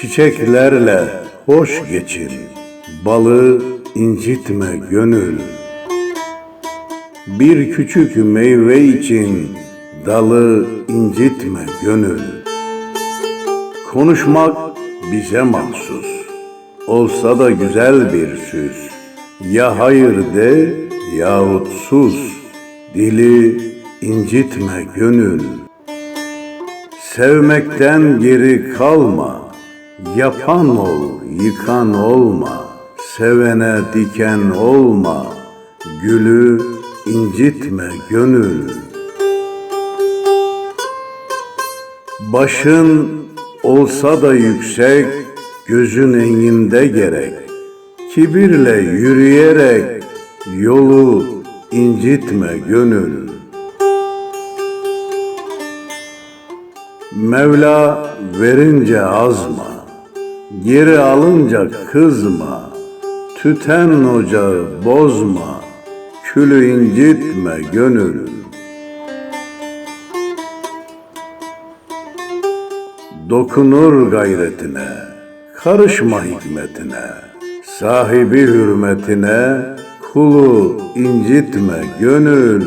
Çiçeklerle hoş geçin, balı incitme gönül. Bir küçük meyve için dalı incitme gönül. Konuşmak bize mahsus, olsa da güzel bir süs. Ya hayır de yahut sus, dili incitme gönül. Sevmekten geri kalma, yapan ol, yıkan olma, sevene diken olma, gülü incitme gönül. Başın olsa da yüksek, gözün enginde gerek. Kibirle yürüyerek yolu incitme gönül. Mevla verince azma, geri alınca kızma, tüten ocağı bozma, külü incitme gönül. Dokunur gayretine, karışma hikmetine, sahibi hürmetine, kulu incitme gönül.